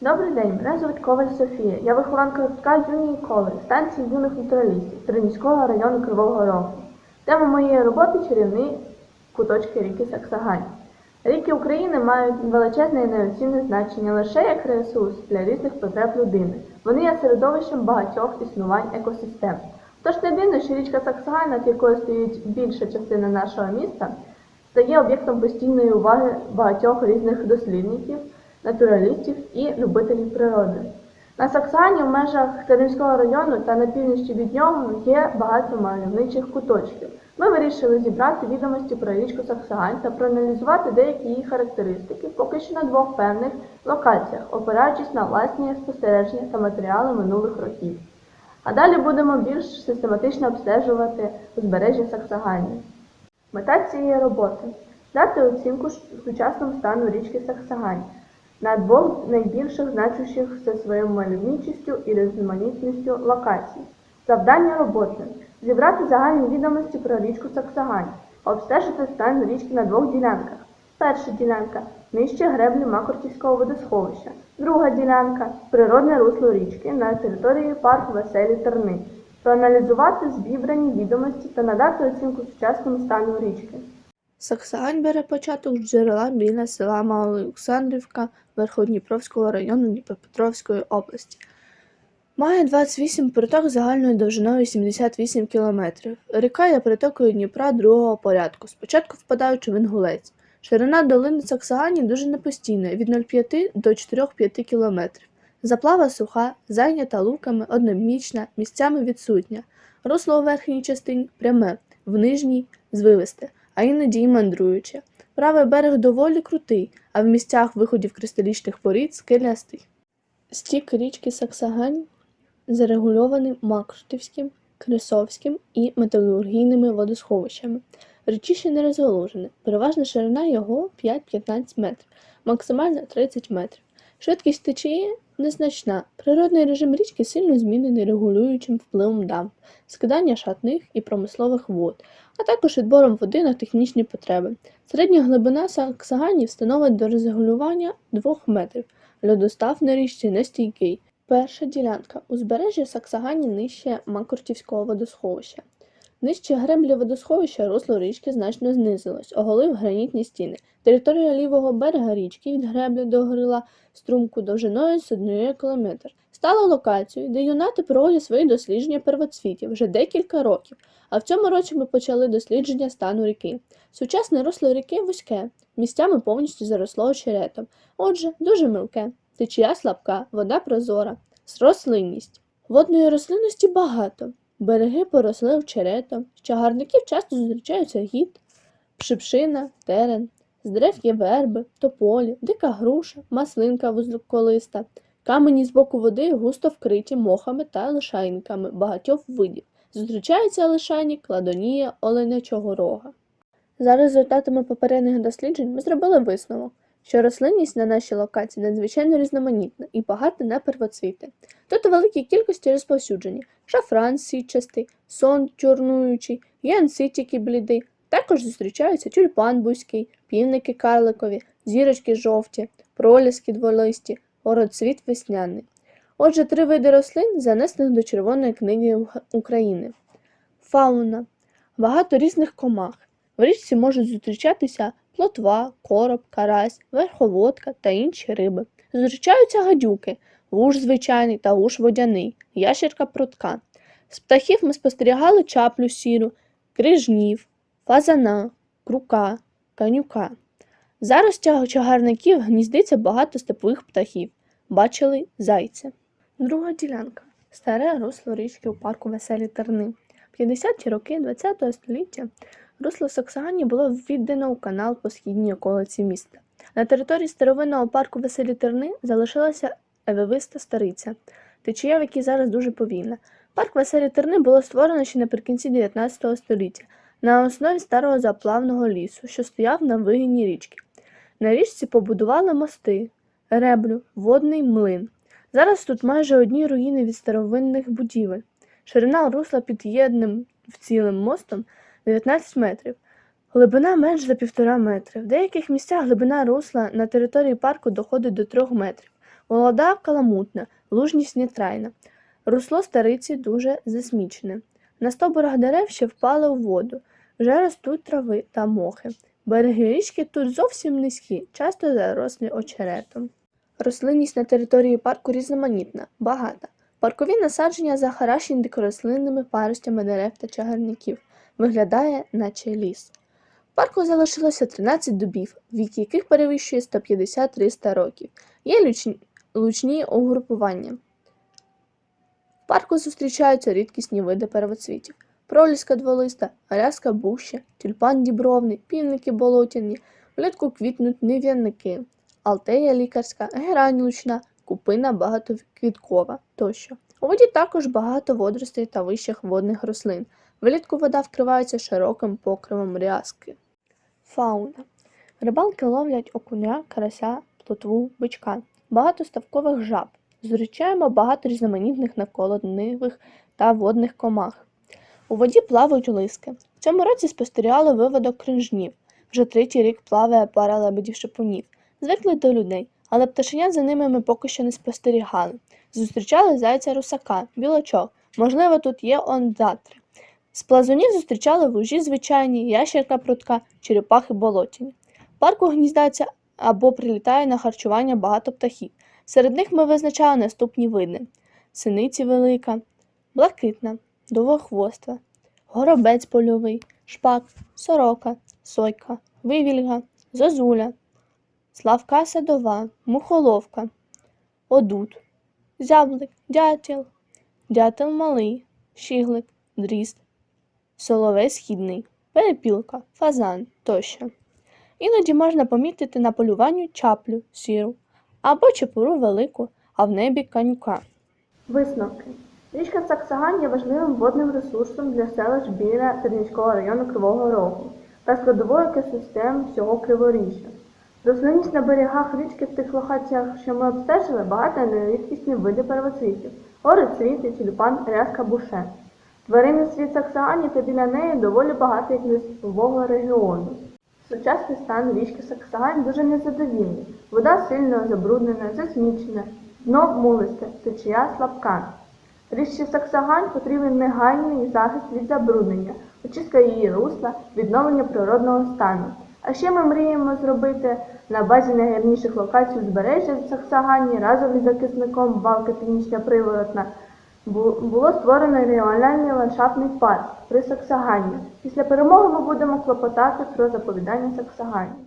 Добрий день, мене звуть Коваль Софія. Я вихованка гуртка юні коли станції юних натуралістів Тернівського району Кривого Рогу. Тема моєї роботи чарівні куточки ріки Саксагань. Ріки України мають величезне і неоцінне значення лише як ресурс для різних потреб людини. Вони є середовищем багатьох існувань екосистем. Тож не дивно, що річка Саксагань, над якою стоїть більша частина нашого міста, стає об'єктом постійної уваги багатьох різних дослідників, натуралістів і любителів природи. На Саксані в межах Тернівського району та на північі від нього є багато мальовничих куточків. Ми вирішили зібрати відомості про річку Саксагань та проаналізувати деякі її характеристики поки що на двох певних локаціях, опираючись на власні спостереження та матеріали минулих років. А далі будемо більш систематично обстежувати узбережжя Саксагані. Мета цієї роботи дати оцінку сучасному стану річки Саксагань на двох найбільших значущих за своєю мальовничістю і різноманітністю локацій. Завдання роботи зібрати загальні відомості про річку Саксагань, обстежити стан річки на двох ділянках. Перша ділянка нижче греблі Макортівського водосховища, друга ділянка природне русло річки на території парку Веселі Терни. Проаналізувати зібрані відомості та надати оцінку сучасному стану річки. Саксагань бере початок з джерела біля села Малоолександрівка Верходніпровського району Дніпропетровської області. Має 28 приток загальною довжиною 78 км. Ріка є притокою Дніпра другого порядку, спочатку впадаючи в Інгулець. Ширина долини Саксагані дуже непостійна від 0,5 до 4-5 км. Заплава суха, зайнята луками, одномічна, місцями відсутня. Русло у верхній частині пряме, в нижній звивисте, а іноді й мандруюче. Правий берег доволі крутий, а в місцях виходів кристалічних порід скелястий. Стік річки Саксагань зарегульований Макрутівським, Крисовським і металургійними водосховищами. Речище не розголожене, переважна ширина його 5-15 метрів, максимальна 30 метрів. Швидкість течії незначна. Природний режим річки сильно змінений регулюючим впливом дамб, скидання шатних і промислових вод, а також відбором води на технічні потреби. Середня глибина Саксагані встановить до регулювання 2 метрів. Льодостав на річці нестійкий. Перша ділянка. Узбережжя Саксагані нижче Макортівського водосховища. Нижче греблі водосховища русло річки значно знизилось, оголив гранітні стіни. Територія лівого берега річки від греблі до грила струмку довжиною з 1 км. Стала локацією, де юнати проводять свої дослідження первоцвітів вже декілька років, а в цьому році ми почали дослідження стану ріки. Сучасне русло ріки вузьке, місцями повністю заросло очеретом. Отже, дуже мілке. Течія слабка, вода прозора, рослинність. Водної рослинності багато. Береги поросли очеретом. З чагарників часто зустрічаються гід, пшипшина, терен. З дерев є верби, тополі, дика груша, маслинка вузколиста. Камені з боку води густо вкриті мохами та лишайниками багатьох видів. Зустрічаються лишайник, кладонія, оленячого рога. За результатами попередніх досліджень ми зробили висновок, що рослинність на нашій локації надзвичайно різноманітна і багата на первоцвіти. Тут у великій кількості розповсюджені шафран сітчастий, сон чорнуючий, янситіки блідий. Також зустрічаються тюльпан бузький, півники карликові, зірочки жовті, проліски дволисті, ороцвіт весняний. Отже, три види рослин занесених до Червоної книги України. Фауна. Багато різних комах. В річці можуть зустрічатися плотва, короб, карась, верховодка та інші риби. Зустрічаються гадюки, вуж звичайний та вуж водяний, ящерка прутка. З птахів ми спостерігали чаплю сіру, крижнів, фазана, крука, канюка. Заростях чагарників гніздиться багато степових птахів. Бачили зайця. Друга ділянка. Старе русло річки у парку Веселі Терни. В 50-ті роки ХХ століття русло Саксагані було введено у канал по східній околиці міста. На території старовинного парку Веселі Терни залишилася евевиста стариця, течія, в якій зараз дуже повільна. Парк Веселі Терни було створено ще наприкінці 19 століття на основі старого заплавного лісу, що стояв на вигині річки. На річці побудували мости, реблю, водний млин. Зараз тут майже одні руїни від старовинних будівель. Ширина русла під єдним вцілим мостом 19 метрів. Глибина менш за півтора метри. В деяких місцях глибина русла на території парку доходить до 3 метрів. Молода каламутна, лужність нейтральна. Русло стариці дуже засмічене. На стовбурах дерев ще впали у воду. Вже ростуть трави та мохи. Береги річки тут зовсім низькі, часто зарослі очеретом. Рослинність на території парку різноманітна, багата. Паркові насадження захарашені дикорослинними паростями дерев та чагарників. Виглядає, наче ліс. В парку залишилося 13 дубів, вік яких перевищує 150-300 років. Є лучні, угрупування. В парку зустрічаються рідкісні види первоцвітів. Проліска дволиста, аляска буща, тюльпан дібровний, півники болотяні, влітку квітнуть нев'янники, алтея лікарська, герань лучна, купина багатоквіткова тощо. У воді також багато водоростей та вищих водних рослин. Влітку вода вкривається широким покривом рязки. Фауна. Рибалки ловлять окуня, карася, плотву, бичка, багато ставкових жаб. Зустрічаємо багато різноманітних навколодневих та водних комах. У воді плавають лиски. В цьому році спостерігали виводок кринжнів. Вже третій рік плаває пара лебедів шипунів. Звикли до людей, але пташенят за ними ми поки що не спостерігали. Зустрічали зайця русака, білочок. Можливо, тут є ондатри. З плазунів зустрічали вужі звичайні, ящерка прутка, черепахи болотяні. Парку гніздаться або прилітає на харчування багато птахів. Серед них ми визначали наступні види: синиці велика, блакитна, довгохвоста, горобець польовий, шпак, сорока, сойка, вивільга, зозуля, славка садова, мухоловка, одут, зяблик, дятел, дятел малий, щіглик, дріст, соловей східний, перепілка, фазан тощо. Іноді можна помітити на полюванню чаплю, сіру або чепуру велику, а в небі канюка. Висновки. Річка Саксагань є важливим водним ресурсом для селищ біля Тернівського району Кривого Рогу та складовою екосистем всього Криворіжжя. Рослинність на берегах річки в тих локаціях, що ми обстежили, багато на рідкісні види первоцвітів – гори цвіти, тюльпан, рязка буше. Тваринний світ Саксагані та біля неї доволі для свого регіону. Сучасний стан річки Саксагань дуже незадовільний. Вода сильно забруднена, засмічена, дно мулисте, течія слабка. Річці Саксагань потрібен негайний захист від забруднення, очистка її русла, відновлення природного стану. А ще ми мріємо зробити на базі найгарніших локацій узбережжя Саксагані разом із захисником Балка Північня Приворотна було створено регіональний ландшафтний парк при Саксагані. Після перемоги ми будемо клопотати про заповідання Саксагані.